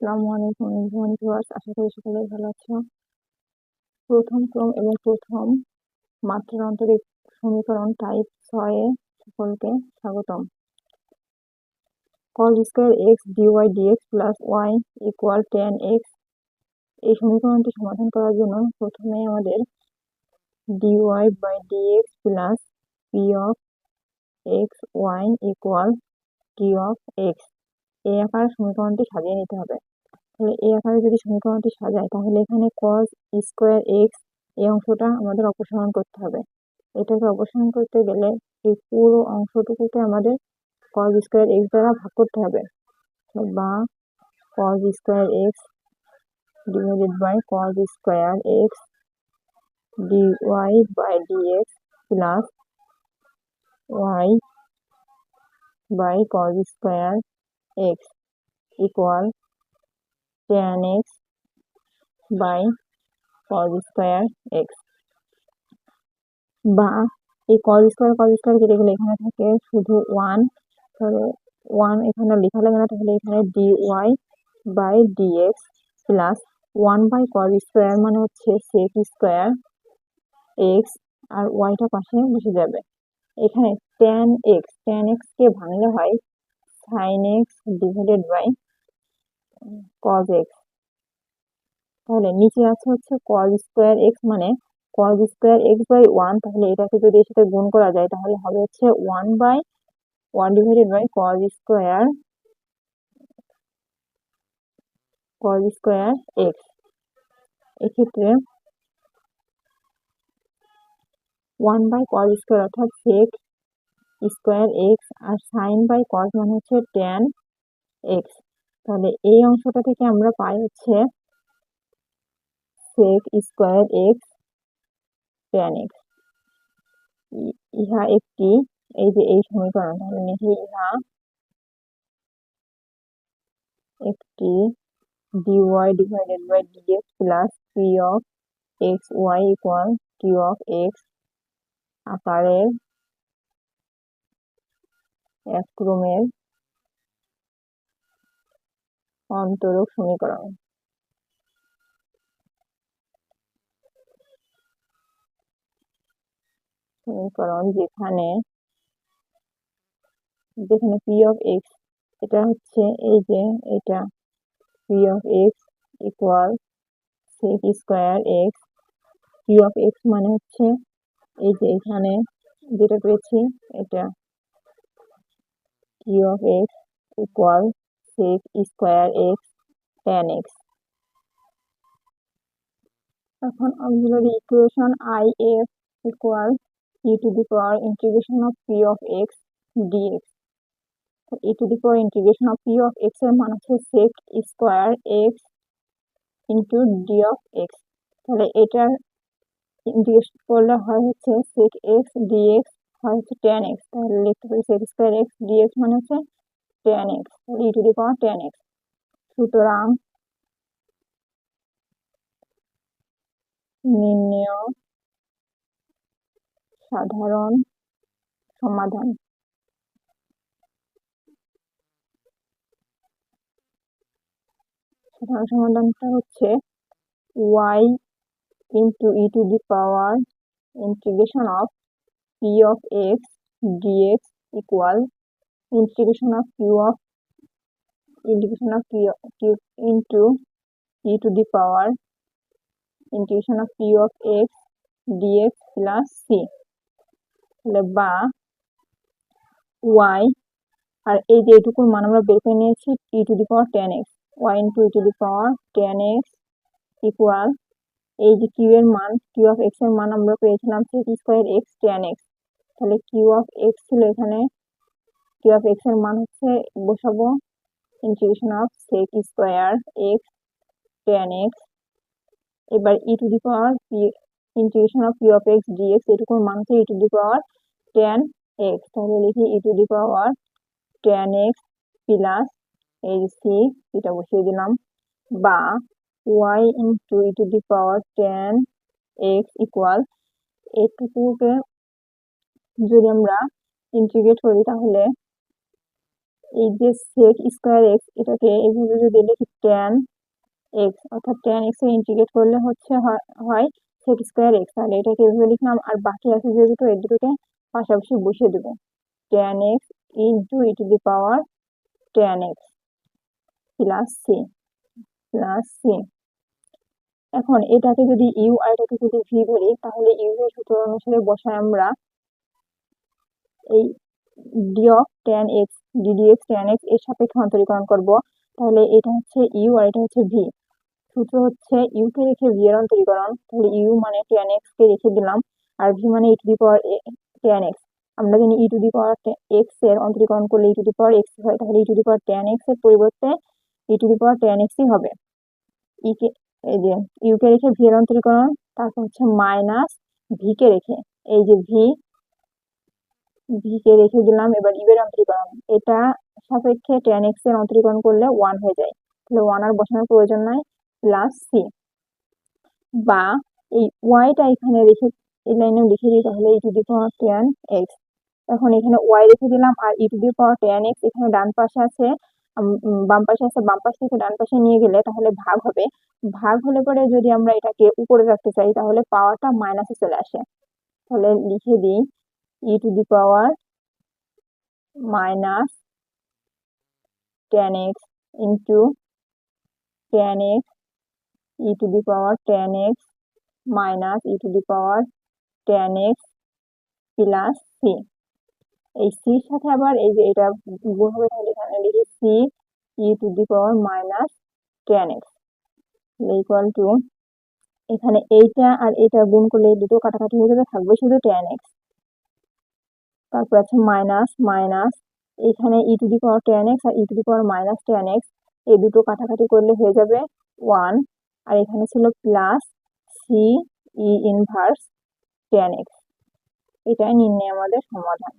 আসসালামু আলাইকুম everyone viewers আশা করি সকলে ভালো আছো। প্রথম ক্রম এবং প্রথম মাত্রার আন্তরিক সমীকরণ টাইপ ছয়ে সকলকে স্বাগতম। Cos square x dy dx plus y equal tan x এই সমীকরণটি সমাধান করার জন্য প্রথমে আমাদের dy by dx plus p of x y equal t of x এই আকারে সমীকরণটি সাজিয়ে নিতে হবে। তাহলে এই আকারে যদি সমীকরণটি সাজায় তাহলে এখানে কস স্কোয়ার এক্স এই অংশটা আমাদের অপসারণ করতে হবে। এটাকে অপসারণ করতে গেলে এই পুরো অংশটুকুকে আমাদের কস স্কোয়ার এক্স দ্বারা ভাগ করতে হবে। বা cos square x divided by cos square x dy by dx plus y by cos square x equal tan x by cos square x বা এই cos স্কোয়ার cos স্কোয়ার কেটে গেলে এখানে থাকে? শুধু ওয়ান তাহলে ওয়ান এখানে লেখা লাগে না, তাহলে এখানে d y by dx plus one by cos square মানে হচ্ছে সেক স্কোয়ার এক্স আর ওয়াইটা পাশে বসে যাবে। এখানে ট্যান এক্স ট্যান এক্সকে ভাঙলে হয় sine x divided by cos x তাহলে নিচে আছে হচ্ছে কজ স্কোয়ার এক্স মানে cos square x by one তাহলে এটাকে যদি এর সাথে গুণ করা যায়, তাহলে হবে হচ্ছে one by one divided by cos square cos square x এক্ষেত্রে ওয়ান বাই কজ স্কোয়ার অর্থাৎ সেক স্কোয়ার এক্স আর সাইন বাই কজ মানে হচ্ছে টেন এক্স তাহলে এই অংশটা থেকে আমরা পাই হচ্ছে sec square x tan x ইহা একটি, এই যে এই সমীকরণ, তাহলে লিখি ইহা একটি dy divided by dx plus p of x y equal t of x আকারের এক ক্রমের অন্তরক সমীকরণ। সমীকরণ যেখানে যেখানে পি অফ এক্স এটা হচ্ছে এই যে এটা p of x equal sec square x p of x মানে হচ্ছে এই যে এখানে যেটা পেয়েছি এটা p of x equal sec square x tan x এখন auxiliary equation I F equal e to the power integration of p of x dx. e to the power integration of p of x এর মান হচ্ছে sec square x into d of x. তাহলে এটার integration করলে হয় হচ্ছে sec x dx হয় হচ্ছে টেন এক্স তাহলে লিখতে পারিস এক্স স্কোয়ার এক্স ডিএক্স মানে হচ্ছে tan x e to the power tan x সুতরাং নির্ণয় সাধারণ সমাধান। সাধারণ সমাধানটা হচ্ছে y into e to the power integration of p of x dx equal integration of q of integration of q, q into e to the power integration of p of x dx plus c. তাহলে বা Y আর এই যে এটুকুর মান আমরা বের নিয়েছি e to the power tan x y into e to the power tan x equal এই যে কিউ এর মান কিউ অফ এক্সের মান আমরা পেয়েছিলাম sec square x tan x তাহলে কিউ অফ এক্স ছিল এখানে কিউ অফ এক্সের মান হচ্ছে বসাবো integration of sec square x tan x এবার e to the power p integration of q of x dx এটুকুর মান হচ্ছে e to the power tan x তাহলে লিখি e to the power tan x plus এই C এটা বসিয়ে দিলাম, বা y into e to the power tan x equal এটুকুকে যদি আমরা ইন্টিগ্রেট করি তাহলে এই যে sec স্কোয়ার এক্স এটাকে এইভাবে যদি লিখি tan এক্স অর্থাৎ tan এক্সের ইন্টিগ্রেট করলে হচ্ছে হয়- sec স্কোয়ার এক্স তাহলে এটাকে এভাবে লিখলাম আর বাকি আছে যে দুটো এই দুটোকে পাশাপাশি বসিয়ে দেবো। tan x into e to the power tan x plus c plus c এখন এটাকে যদি ইউ আর এটাকে যদি ভি ধরি তাহলে ইউ এর সূত্র অনুসারে বসায় আমরা এই d of tan x d dx tan এক্সের সাপেক্ষে অন্তরীকরণ করব। তাহলে এটা হচ্ছে ইউ আর এটা হচ্ছে ভি সূত্র হচ্ছে ইউ কে রেখে ভি এর অন্তরীকরণ, তাহলে ইউ মানে ট্যান এক্স কে রেখে দিলাম, আর ভি মানে e to the power tan x আমরা জানি ই টু দি পাওয়ার এক্সের অন্তরীকরণ করলে ই টু দি পাওয়ার এক্স হয়, তাহলে e to the power tan এক্সের পরিবর্তে ই টু দি পাওয়ার ট্যান এক্সই হবে। ই কে, এই যে ইউ কে রেখে ভি এর অন্তরীকরণ, তারপর হচ্ছে মাইনাস ভি কে রেখে, এই যে ভি ভি কে রেখে দিলাম, এবার ইউ এর অন্তরীকরণ এটা সাপেক্ষে ট্যান এক্সের অন্তরীকরণ করলে ওয়ান হয়ে যায়। তাহলে ওয়ান আর বসানোর প্রয়োজন নাই প্লাস সি বা এই ওয়াইটা এখানে রেখে, এই লাইনে লিখে দিই, তাহলে e to the power tan x এখন এখানে ওয়াই রেখে দিলাম, আর e to the power tan x এখানে ডান পাশে আছে বাম পাশে আছে, বাম পাশ থেকে ডান পাশে নিয়ে গেলে তাহলে ভাগ হবে। ভাগ হলে পরে যদি আমরা এটাকে উপরে রাখতে চাই, তাহলে পাওয়ারটা মাইনাসে চলে আসে। তাহলে লিখে দিই e to the power minus tan x into tan x e to the power tan x minus e to the power tan x plus c এই সির সাথে আবার এই যে এটা গুণ হবে তাহলে এখানে লিখি c e to the power minus tan x equal to এখানে এইটা আর এটা গুণ করলে দুটো কাটাকাটি হয়ে যাবে, থাকবে শুধু টেন এক্স তারপর আছে মাইনাস মাইনাস এখানে e to the power tan x R e to the power minus tan x এই দুটো কাটাকাটি করলে হয়ে যাবে ওয়ান আর এখানে ছিল plus c e inverse tan x এটাই নির্ণয় আমাদের সমাধান।